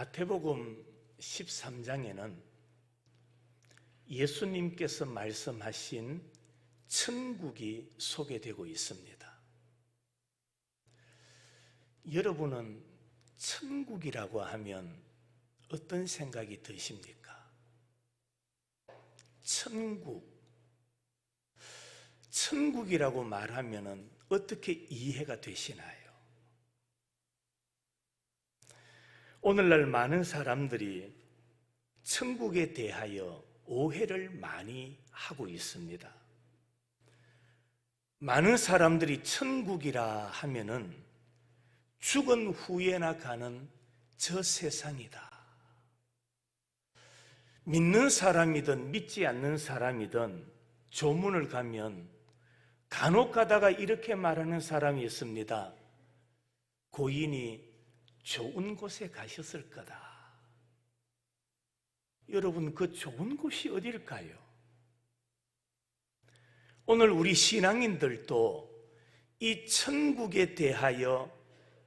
마태복음 13장에는 예수님께서 말씀하신 천국이 소개되고 있습니다. 여러분은 천국이라고 하면 어떤 생각이 드십니까? 천국. 천국이라고 말하면 어떻게 이해가 되시나요? 오늘날 많은 사람들이 천국에 대하여 오해를 많이 하고 있습니다. 많은 사람들이 천국이라 하면은 죽은 후에나 가는 저 세상이다. 믿는 사람이든 믿지 않는 사람이든 조문을 가면 간혹 가다가 이렇게 말하는 사람이 있습니다. 고인이 좋은 곳에 가셨을 거다. 여러분, 그 좋은 곳이 어딜까요? 오늘 우리 신앙인들도 이 천국에 대하여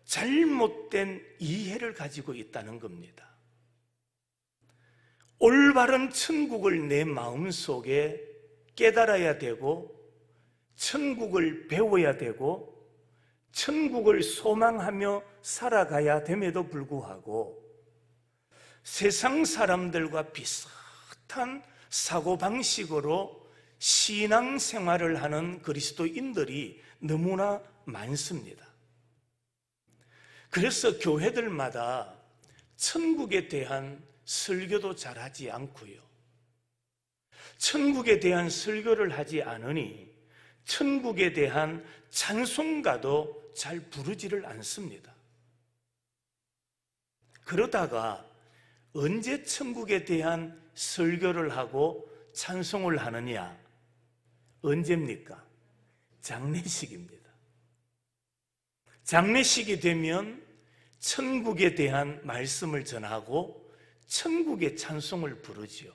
잘못된 이해를 가지고 있다는 겁니다. 올바른 천국을 내 마음 속에 깨달아야 되고, 천국을 배워야 되고, 천국을 소망하며 살아가야 됨에도 불구하고, 세상 사람들과 비슷한 사고방식으로 신앙 생활을 하는 그리스도인들이 너무나 많습니다. 그래서 교회들마다 천국에 대한 설교도 잘 하지 않고요. 천국에 대한 설교를 하지 않으니 천국에 대한 찬송가도 잘 부르지를 않습니다. 그러다가 언제 천국에 대한 설교를 하고 찬송을 하느냐? 언제입니까? 장례식입니다. 장례식이 되면 천국에 대한 말씀을 전하고 천국의 찬송을 부르지요.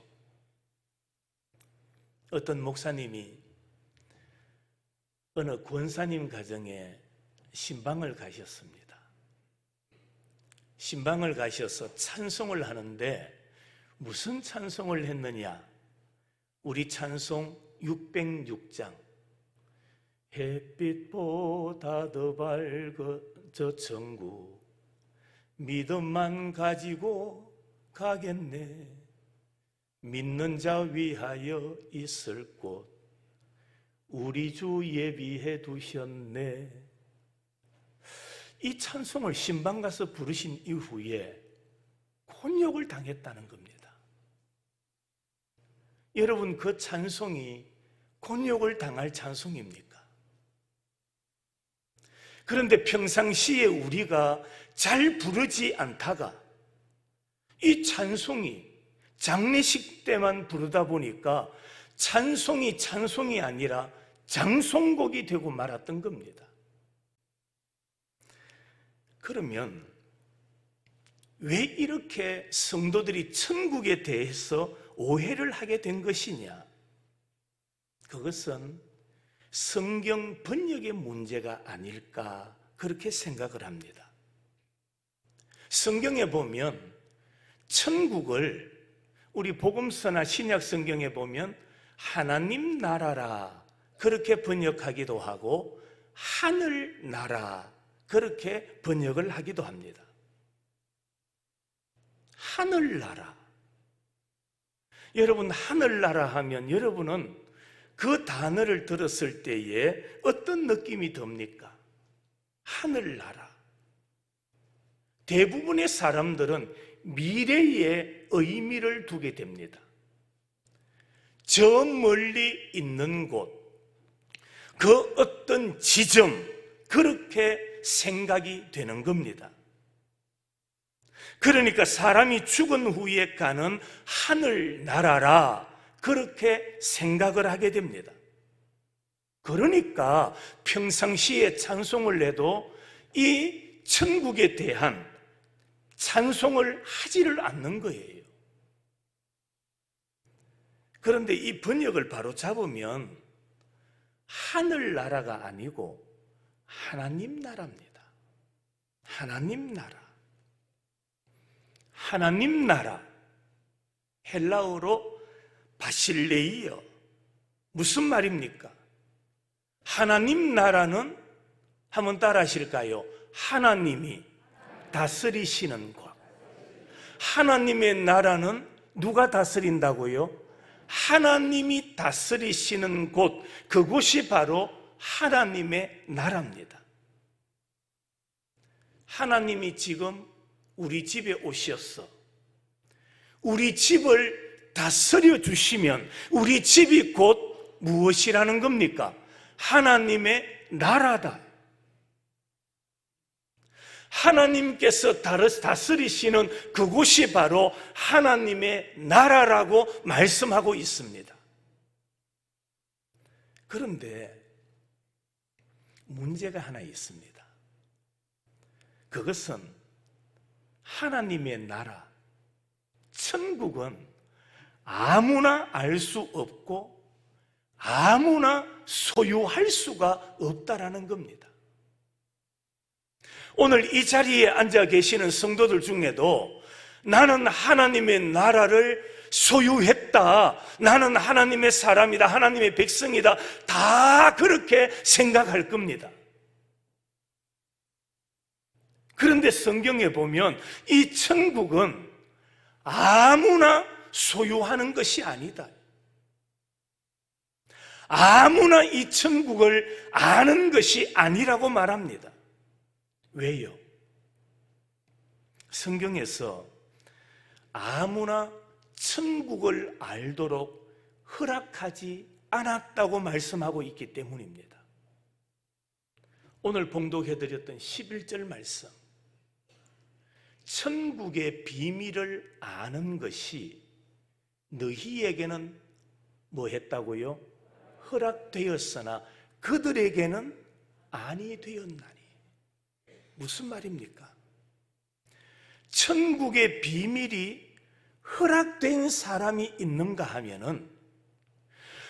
어떤 목사님이 어느 권사님 가정에 신방을 가셨습니다. 신방을 가셔서 찬송을 하는데 무슨 찬송을 했느냐? 우리 찬송 606장. 햇빛보다 더 밝아져 천국 믿음만 가지고 가겠네 믿는 자 위하여 있을 곳 우리 주 예비해 두셨네 이 찬송을 신방 가서 부르신 이후에 곤욕을 당했다는 겁니다 여러분 그 찬송이 곤욕을 당할 찬송입니까? 그런데 평상시에 우리가 잘 부르지 않다가 이 찬송이 장례식 때만 부르다 보니까 찬송이 찬송이 아니라 장송곡이 되고 말았던 겁니다. 그러면 왜 이렇게 성도들이 천국에 대해서 오해를 하게 된 것이냐? 그것은 성경 번역의 문제가 아닐까 그렇게 생각을 합니다. 성경에 보면 천국을 우리 복음서나 신약 성경에 보면 하나님 나라라 그렇게 번역하기도 하고 하늘 나라 그렇게 번역을 하기도 합니다. 하늘나라. 여러분, 하늘나라 하면 여러분은 그 단어를 들었을 때에 어떤 느낌이 듭니까? 하늘나라. 대부분의 사람들은 미래에 의미를 두게 됩니다. 저 멀리 있는 곳, 그 어떤 지점, 그렇게 생각이 되는 겁니다. 그러니까 사람이 죽은 후에 가는 하늘 나라라 그렇게 생각을 하게 됩니다. 그러니까 평상시에 찬송을 해도 이 천국에 대한 찬송을 하지를 않는 거예요. 그런데 이 번역을 바로 잡으면 하늘나라가 아니고 하나님 나라입니다. 하나님 나라. 하나님 나라, 헬라어로 바실레이어. 무슨 말입니까? 하나님 나라는 한번 따라 하실까요? 하나님이 다스리시는 곳. 하나님의 나라는 누가 다스린다고요? 하나님이 다스리시는 곳, 그곳이 바로 하나님의 나라입니다. 하나님이 지금 우리 집에 오셨어. 우리 집을 다스려 주시면 우리 집이 곧 무엇이라는 겁니까? 하나님의 나라다. 하나님께서 다스리시는 그곳이 바로 하나님의 나라라고 말씀하고 있습니다. 그런데 문제가 하나 있습니다. 그것은 하나님의 나라, 천국은 아무나 알 수 없고 아무나 소유할 수가 없다라는 겁니다. 오늘 이 자리에 앉아 계시는 성도들 중에도 나는 하나님의 나라를 소유했다. 나는 하나님의 사람이다. 하나님의 백성이다. 다 그렇게 생각할 겁니다. 그런데 성경에 보면 이 천국은 아무나 소유하는 것이 아니다. 아무나 이 천국을 아는 것이 아니라고 말합니다. 왜요? 성경에서 아무나 천국을 알도록 허락하지 않았다고 말씀하고 있기 때문입니다. 오늘 봉독해드렸던 11절 말씀. 천국의 비밀을 아는 것이 너희에게는 뭐 했다고요? 허락되었으나 그들에게는 아니 되었나니. 무슨 말입니까? 천국의 비밀이 허락된 사람이 있는가 하면은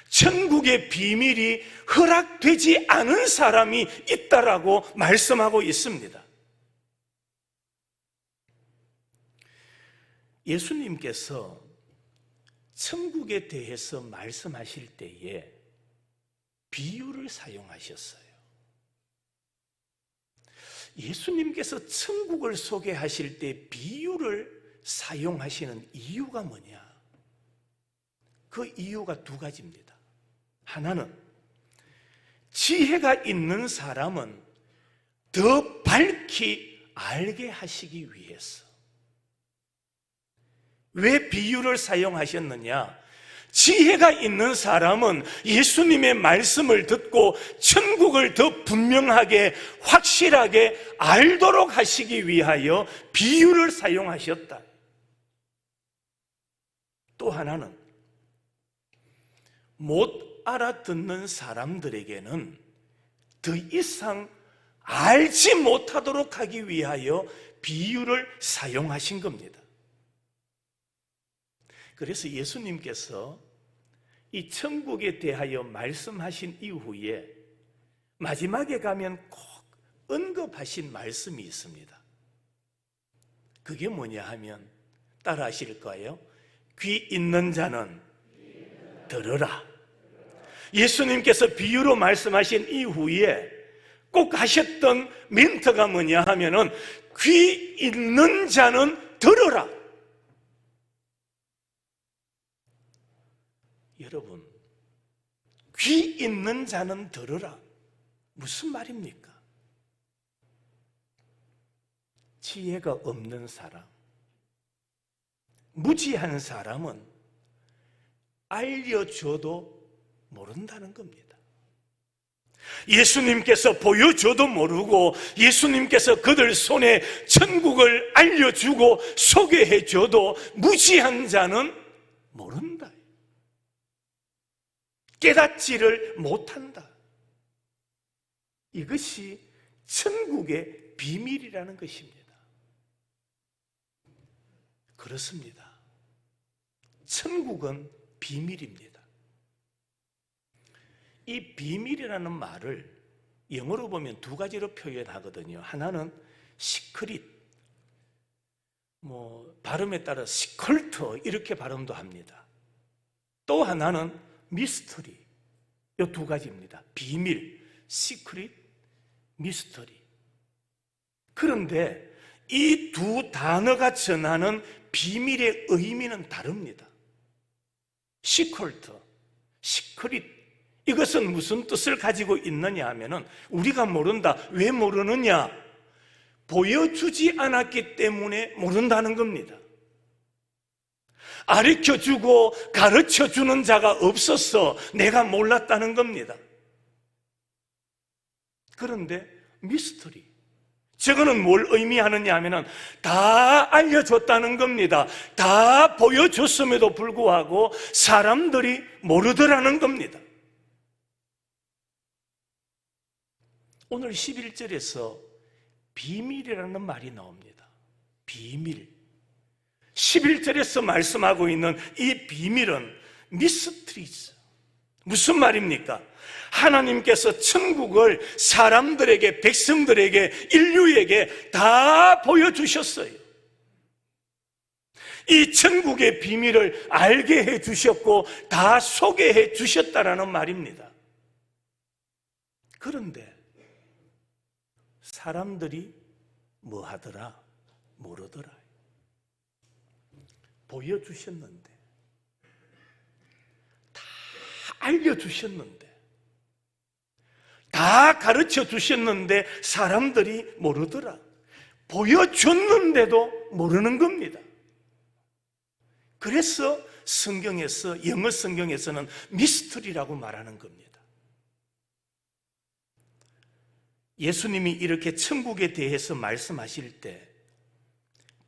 천국의 비밀이 허락되지 않은 사람이 있다라고 말씀하고 있습니다. 예수님께서 천국에 대해서 말씀하실 때에 비유를 사용하셨어요. 예수님께서 천국을 소개하실 때 비유를 사용하시는 이유가 뭐냐? 그 이유가 두 가지입니다. 하나는 지혜가 있는 사람은 더 밝히 알게 하시기 위해서. 왜 비유를 사용하셨느냐? 지혜가 있는 사람은 예수님의 말씀을 듣고 천국을 더 분명하게 확실하게 알도록 하시기 위하여 비유를 사용하셨다. 또 하나는 못 알아듣는 사람들에게는 더 이상 알지 못하도록 하기 위하여 비유를 사용하신 겁니다. 그래서 예수님께서 이 천국에 대하여 말씀하신 이후에 마지막에 가면 꼭 언급하신 말씀이 있습니다. 그게 뭐냐 하면 따라 하실 거예요. 귀 있는 자는 들으라. 예수님께서 비유로 말씀하신 이후에 꼭 하셨던 멘트가 뭐냐 하면은 귀 있는 자는 들으라. 여러분, 귀 있는 자는 들으라. 무슨 말입니까? 지혜가 없는 사람, 무지한 사람은 알려줘도 모른다는 겁니다. 예수님께서 보여줘도 모르고 예수님께서 그들 손에 천국을 알려주고 소개해줘도 무지한 자는 모른다. 깨닫지를 못한다. 이것이 천국의 비밀이라는 것입니다. 그렇습니다. 천국은 비밀입니다. 이 비밀이라는 말을 영어로 보면 두 가지로 표현하거든요. 하나는 시크릿. 뭐 발음에 따라 시컬트 이렇게 발음도 합니다. 또 하나는 미스터리. 이 두 가지입니다. 비밀, 시크릿, 미스터리. 그런데 이 두 단어가 전하는 비밀의 의미는 다릅니다. 시컬트, 시크릿. 이것은 무슨 뜻을 가지고 있느냐 하면은 우리가 모른다. 왜 모르느냐? 보여주지 않았기 때문에 모른다는 겁니다. 가르쳐 주고 가르쳐 주는 자가 없어서 내가 몰랐다는 겁니다. 그런데 미스터리. 저거는 뭘 의미하느냐 하면은 다 알려줬다는 겁니다. 다 보여줬음에도 불구하고 사람들이 모르더라는 겁니다. 오늘 11절에서 비밀이라는 말이 나옵니다. 비밀. 11절에서 말씀하고 있는 이 비밀은 미스트리즈. 무슨 말입니까? 하나님께서 천국을 사람들에게, 백성들에게, 인류에게 다 보여주셨어요. 이 천국의 비밀을 알게 해 주셨고, 다 소개해 주셨다라는 말입니다. 그런데, 사람들이 뭐 하더라? 모르더라. 보여주셨는데, 다 알려주셨는데, 다 가르쳐 주셨는데, 사람들이 모르더라. 보여줬는데도 모르는 겁니다. 그래서 성경에서, 영어 성경에서는 미스터리라고 말하는 겁니다. 예수님이 이렇게 천국에 대해서 말씀하실 때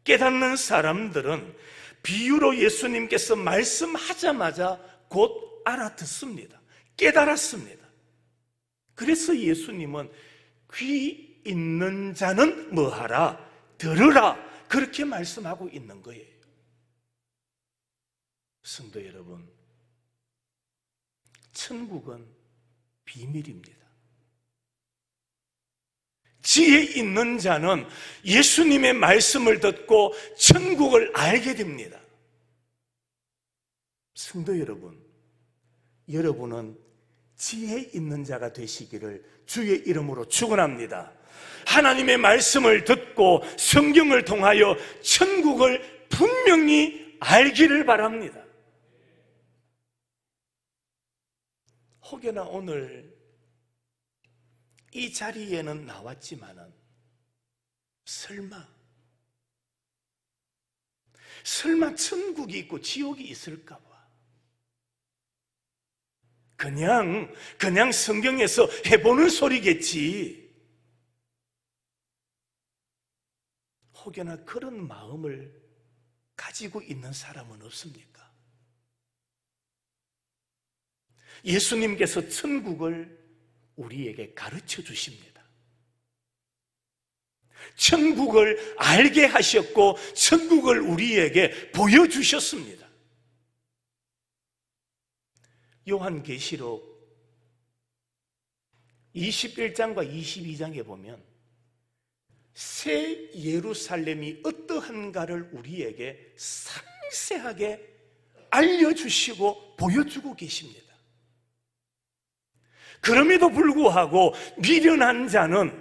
깨닫는 사람들은 비유로 예수님께서 말씀하자마자 곧 알아듣습니다. 깨달았습니다. 그래서 예수님은 귀 있는 자는 뭐하라? 들으라. 그렇게 말씀하고 있는 거예요. 성도 여러분, 천국은 비밀입니다. 지혜 있는 자는 예수님의 말씀을 듣고 천국을 알게 됩니다. 성도 여러분, 여러분은 지혜 있는 자가 되시기를 주의 이름으로 축원합니다. 하나님의 말씀을 듣고 성경을 통하여 천국을 분명히 알기를 바랍니다. 혹여나 오늘 이 자리에는 나왔지만은 설마 설마 천국이 있고 지옥이 있을까 봐. 그냥 그냥 성경에서 해 보는 소리겠지. 혹여나 그런 마음을 가지고 있는 사람은 없습니까? 예수님께서 천국을 우리에게 가르쳐 주십니다. 천국을 알게 하셨고, 천국을 우리에게 보여주셨습니다. 요한계시록 21장과 22장에 보면 새 예루살렘이 어떠한가를 우리에게 상세하게 알려주시고 보여주고 계십니다. 그럼에도 불구하고 미련한 자는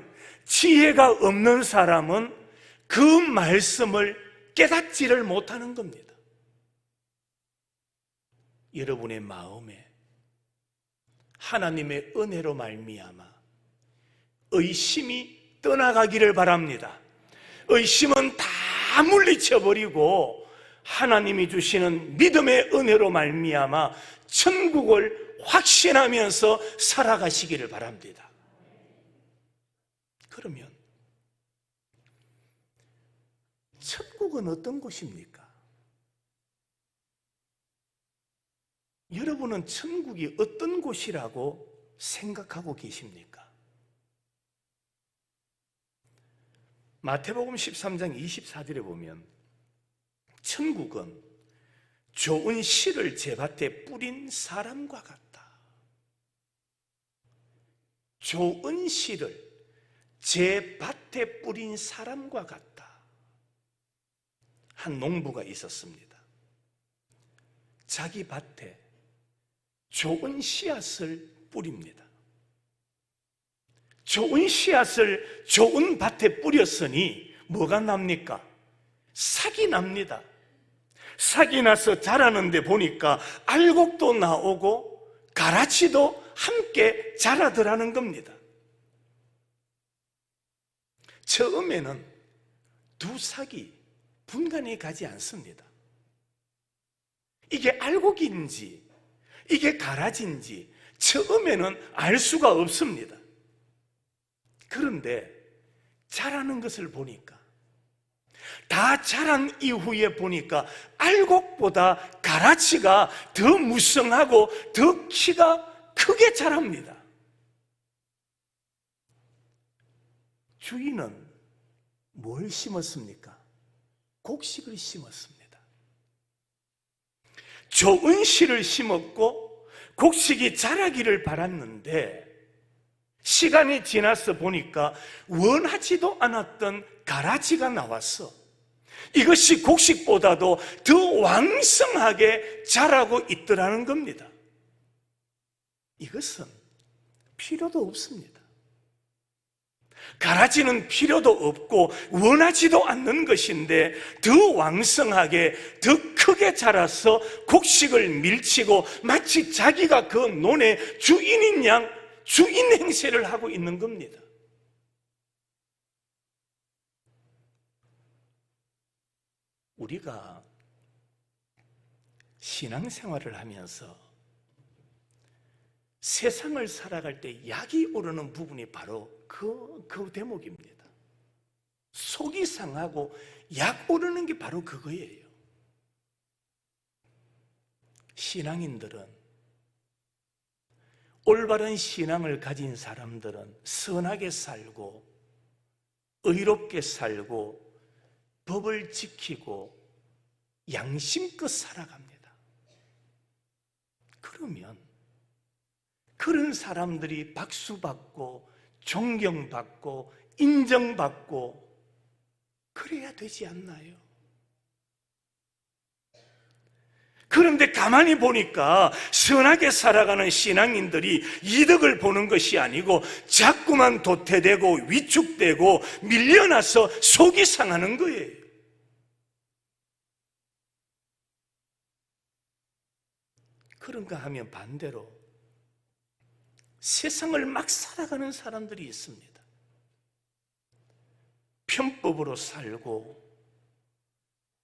지혜가 없는 사람은 그 말씀을 깨닫지를 못하는 겁니다. 여러분의 마음에 하나님의 은혜로 말미암아 의심이 떠나가기를 바랍니다. 의심은 다 물리쳐 버리고 하나님이 주시는 믿음의 은혜로 말미암아 천국을 확신하면서 살아가시기를 바랍니다. 그러면 천국은 어떤 곳입니까? 여러분은 천국이 어떤 곳이라고 생각하고 계십니까? 마태복음 13장 24절에 보면 천국은 좋은 씨를 제 밭에 뿌린 사람과 같다. 좋은 씨를 제 밭에 뿌린 사람과 같다. 한 농부가 있었습니다. 자기 밭에 좋은 씨앗을 뿌립니다. 좋은 씨앗을 좋은 밭에 뿌렸으니 뭐가 납니까? 삭이 납니다. 삭이 나서 자라는데 보니까 알곡도 나오고 가라치도 함께 자라더라는 겁니다. 처음에는 두 삭이 분간이 가지 않습니다. 이게 알곡인지 이게 가라지인지 처음에는 알 수가 없습니다. 그런데 자라는 것을 보니까 다 자란 이후에 보니까 알곡보다 가라치가 더 무성하고 더 키가 크게 자랍니다. 주인은 뭘 심었습니까? 곡식을 심었습니다. 좋은 씨를 심었고 곡식이 자라기를 바랐는데 시간이 지나서 보니까 원하지도 않았던 가라지가 나왔어. 이것이 곡식보다도 더 왕성하게 자라고 있더라는 겁니다. 이것은 필요도 없습니다. 가라지는 필요도 없고 원하지도 않는 것인데 더 왕성하게 더 크게 자라서 곡식을 밀치고 마치 자기가 그 논의 주인인 양 주인 행세를 하고 있는 겁니다. 우리가 신앙생활을 하면서 세상을 살아갈 때 약이 오르는 부분이 바로 그, 그 대목입니다. 속이 상하고 약 오르는 게 바로 그거예요. 신앙인들은 올바른 신앙을 가진 사람들은 선하게 살고 의롭게 살고 법을 지키고 양심껏 살아갑니다. 그러면 그런 사람들이 박수받고 존경받고 인정받고 그래야 되지 않나요? 그런데 가만히 보니까 선하게 살아가는 신앙인들이 이득을 보는 것이 아니고 자꾸만 도태되고 위축되고 밀려나서 속이 상하는 거예요. 그런가 하면 반대로 세상을 막 살아가는 사람들이 있습니다. 편법으로 살고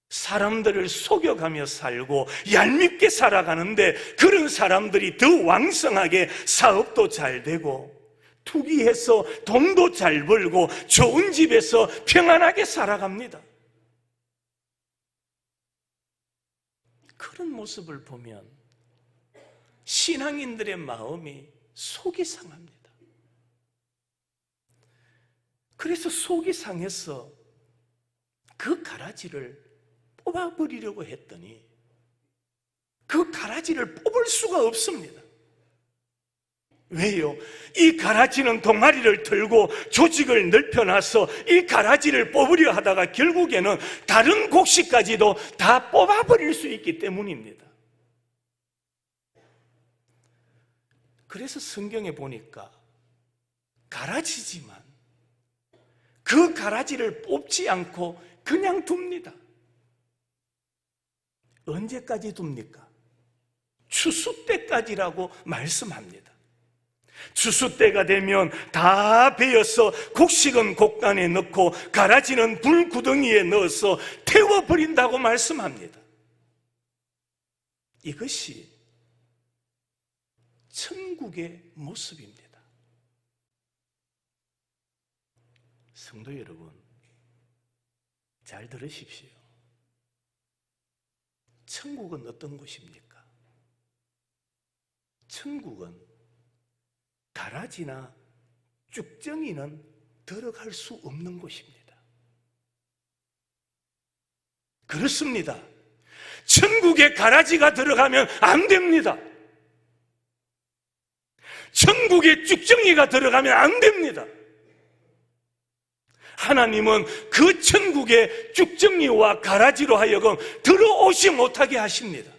사람들을 속여가며 살고 얄밉게 살아가는데 그런 사람들이 더 왕성하게 사업도 잘 되고 투기해서 돈도 잘 벌고 좋은 집에서 평안하게 살아갑니다. 그런 모습을 보면 신앙인들의 마음이 속이 상합니다. 그래서 속이 상해서 그 가라지를 뽑아버리려고 했더니 그 가라지를 뽑을 수가 없습니다. 왜요? 이 가라지는 동아리를 들고 조직을 넓혀놔서 이 가라지를 뽑으려 하다가 결국에는 다른 곡식까지도 다 뽑아버릴 수 있기 때문입니다. 그래서 성경에 보니까 가라지지만 그 가라지를 뽑지 않고 그냥 둡니다. 언제까지 둡니까? 추수 때까지라고 말씀합니다. 추수 때가 되면 다 베어서 곡식은 곡간에 넣고 가라지는 불구덩이에 넣어서 태워버린다고 말씀합니다. 이것이 천국의 모습입니다. 성도 여러분, 잘 들으십시오. 천국은 어떤 곳입니까? 천국은 가라지나 쭉정이는 들어갈 수 없는 곳입니다. 그렇습니다. 천국에 가라지가 들어가면 안 됩니다. 천국에 쭉정이가 들어가면 안 됩니다. 하나님은 그 천국의 쭉정리와 가라지로 하여금 들어오지 못하게 하십니다.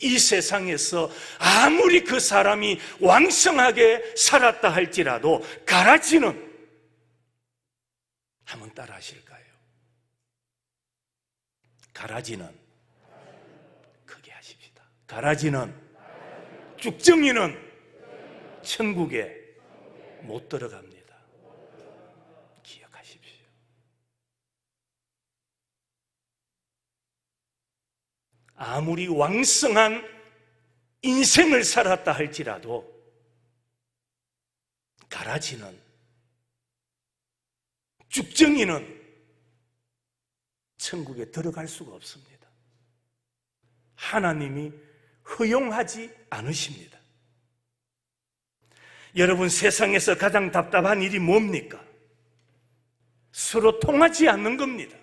이 세상에서 아무리 그 사람이 왕성하게 살았다 할지라도 가라지는 한번 따라 하실까요? 가라지는 크게 하십시다. 가라지는 쭉정이는 천국에 못 들어갑니다. 기억하십시오. 아무리 왕성한 인생을 살았다 할지라도 가라지는 쭉정이는 천국에 들어갈 수가 없습니다. 하나님이 허용하지 않으십니다. 여러분 세상에서 가장 답답한 일이 뭡니까? 서로 통하지 않는 겁니다.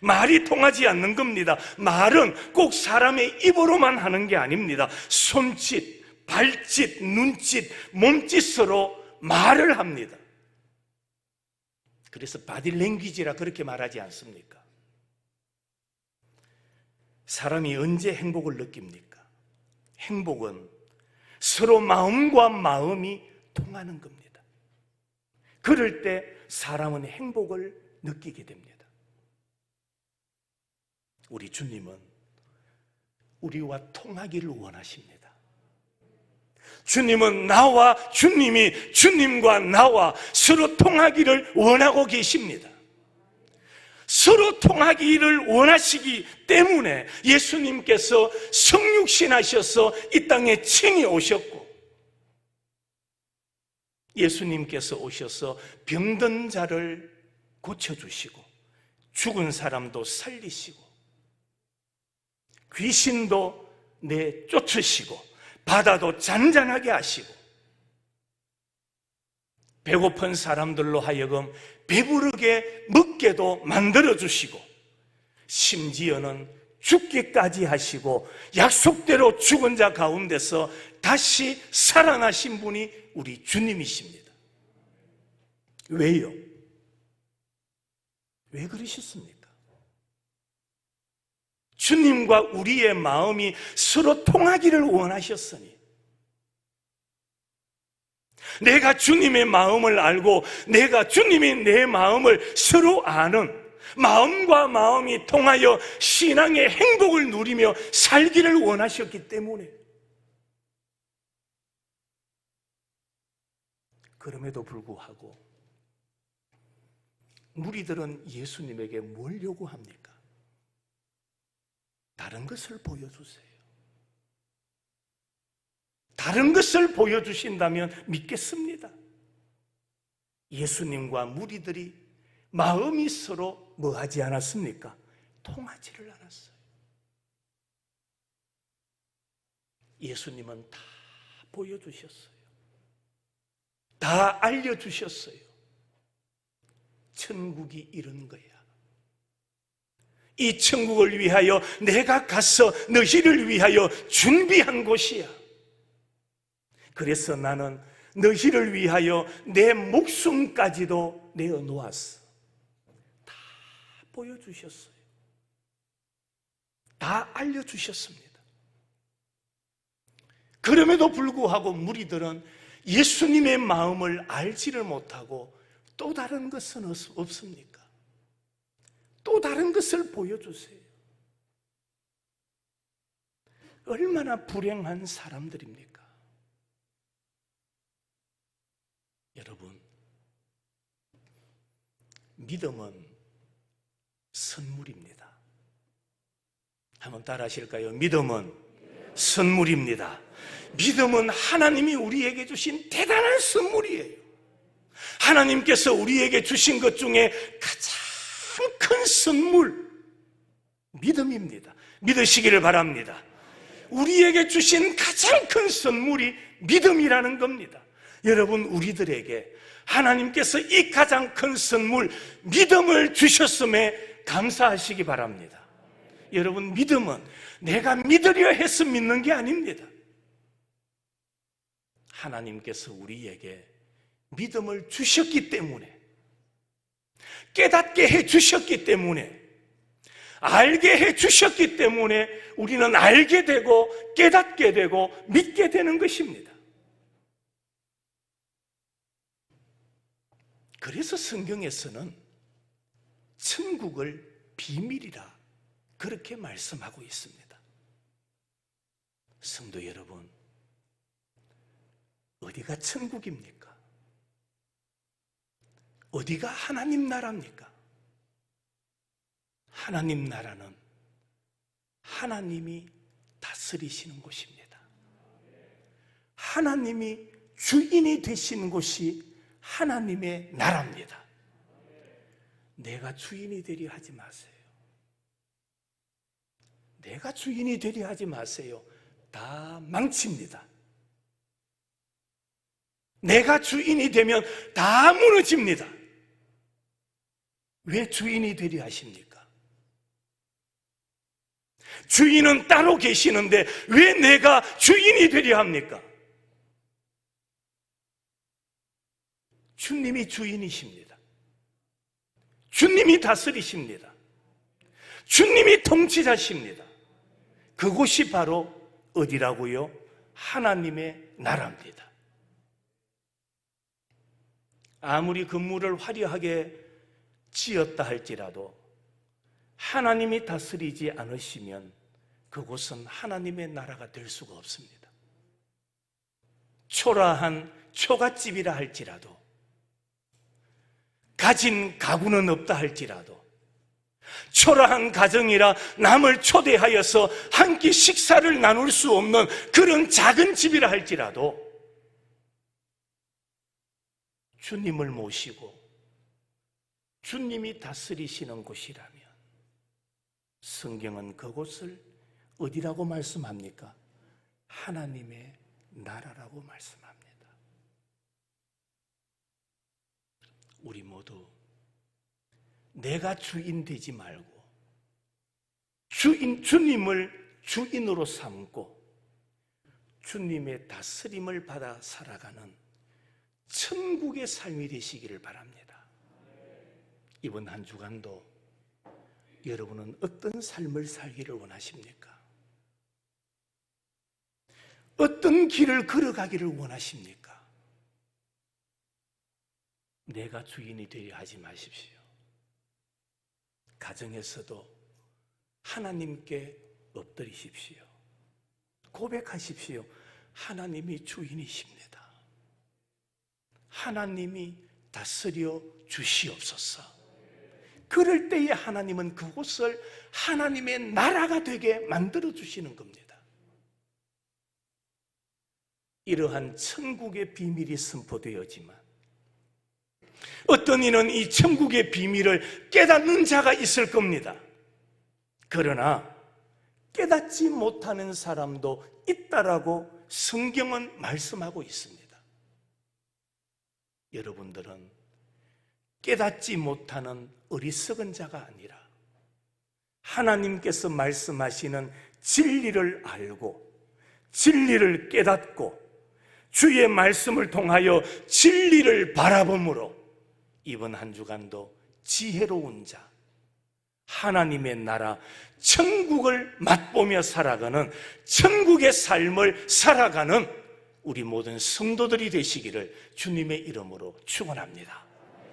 말이 통하지 않는 겁니다. 말은 꼭 사람의 입으로만 하는 게 아닙니다. 손짓, 발짓, 눈짓, 몸짓으로 말을 합니다. 그래서 바디랭귀지라 그렇게 말하지 않습니까? 사람이 언제 행복을 느낍니까? 행복은 서로 마음과 마음이 통하는 겁니다. 그럴 때 사람은 행복을 느끼게 됩니다. 우리 주님은 우리와 통하기를 원하십니다. 주님은 나와 주님이 주님과 나와 서로 통하기를 원하고 계십니다. 서로 통하기를 원하시기 때문에 예수님께서 성육신 하셔서 이 땅에 칭이 오셨고 예수님께서 오셔서 병든 자를 고쳐주시고 죽은 사람도 살리시고 귀신도 내 쫓으시고 바다도 잔잔하게 하시고 배고픈 사람들로 하여금 배부르게 먹게도 만들어 주시고 심지어는 죽기까지 하시고 약속대로 죽은 자 가운데서 다시 살아나신 분이 우리 주님이십니다. 왜요? 왜 그러셨습니까? 주님과 우리의 마음이 서로 통하기를 원하셨으니 내가 주님의 마음을 알고 내가 주님이 내 마음을 서로 아는 마음과 마음이 통하여 신앙의 행복을 누리며 살기를 원하셨기 때문에 그럼에도 불구하고 무리들은 예수님에게 뭘 요구합니까? 다른 것을 보여주세요. 다른 것을 보여주신다면 믿겠습니다. 예수님과 무리들이 마음이 서로 뭐 하지 않았습니까? 통하지를 않았어요. 예수님은 다 보여주셨어요. 다 알려주셨어요. 천국이 이런 거야. 이 천국을 위하여 내가 가서 너희를 위하여 준비한 곳이야. 그래서 나는 너희를 위하여 내 목숨까지도 내어 놓았어. 다 보여주셨어요. 다 알려주셨습니다. 그럼에도 불구하고 무리들은 예수님의 마음을 알지를 못하고 또 다른 것은 없- 없습니까? 또 다른 것을 보여주세요. 얼마나 불행한 사람들입니까? 여러분, 믿음은 선물입니다. 한번 따라 하실까요? 믿음은 선물입니다. 믿음은 하나님이 우리에게 주신 대단한 선물이에요. 하나님께서 우리에게 주신 것 중에 가장 큰 선물, 믿음입니다. 믿으시기를 바랍니다. 우리에게 주신 가장 큰 선물이 믿음이라는 겁니다. 여러분, 우리들에게 하나님께서 이 가장 큰 선물, 믿음을 주셨음에 감사하시기 바랍니다. 여러분, 믿음은 내가 믿으려 해서 믿는 게 아닙니다. 하나님께서 우리에게 믿음을 주셨기 때문에 깨닫게 해 주셨기 때문에 알게 해 주셨기 때문에 우리는 알게 되고 깨닫게 되고 믿게 되는 것입니다. 그래서 성경에서는 천국을 비밀이라 그렇게 말씀하고 있습니다. 성도 여러분, 어디가 천국입니까? 어디가 하나님 나라입니까? 하나님 나라는 하나님이 다스리시는 곳입니다. 하나님이 주인이 되시는 곳이 하나님의 나라입니다. 내가 주인이 되려 하지 마세요. 내가 주인이 되려 하지 마세요. 다 망칩니다. 내가 주인이 되면 다 무너집니다. 왜 주인이 되려 하십니까? 주인은 따로 계시는데 왜 내가 주인이 되려 합니까? 주님이 주인이십니다. 주님이 다스리십니다. 주님이 통치자십니다. 그곳이 바로 어디라고요? 하나님의 나라입니다. 아무리 건물을 화려하게 지었다 할지라도 하나님이 다스리지 않으시면 그곳은 하나님의 나라가 될 수가 없습니다. 초라한 초가집이라 할지라도 가진 가구는 없다 할지라도 초라한 가정이라 남을 초대하여서 한 끼 식사를 나눌 수 없는 그런 작은 집이라 할지라도 주님을 모시고 주님이 다스리시는 곳이라면 성경은 그곳을 어디라고 말씀합니까? 하나님의 나라라고 말씀합니다. 우리 모두 내가 주인 되지 말고 주인 주님을 주인으로 삼고 주님의 다스림을 받아 살아가는 천국의 삶이 되시기를 바랍니다. 이번 한 주간도 여러분은 어떤 삶을 살기를 원하십니까? 어떤 길을 걸어가기를 원하십니까? 내가 주인이 되려 하지 마십시오. 가정에서도 하나님께 엎드리십시오. 고백하십시오. 하나님이 주인이십니다. 하나님이 다스려 주시옵소서. 그럴 때에 하나님은 그곳을 하나님의 나라가 되게 만들어 주시는 겁니다. 이러한 천국의 비밀이 선포되어지만 어떤 이는 이 천국의 비밀을 깨닫는 자가 있을 겁니다. 그러나 깨닫지 못하는 사람도 있다라고 성경은 말씀하고 있습니다. 여러분들은 깨닫지 못하는 어리석은 자가 아니라 하나님께서 말씀하시는 진리를 알고 진리를 깨닫고 주의 말씀을 통하여 진리를 바라봄으로 이번 한 주간도 지혜로운 자, 하나님의 나라, 천국을 맛보며 살아가는 천국의 삶을 살아가는 우리 모든 성도들이 되시기를 주님의 이름으로 축원합니다.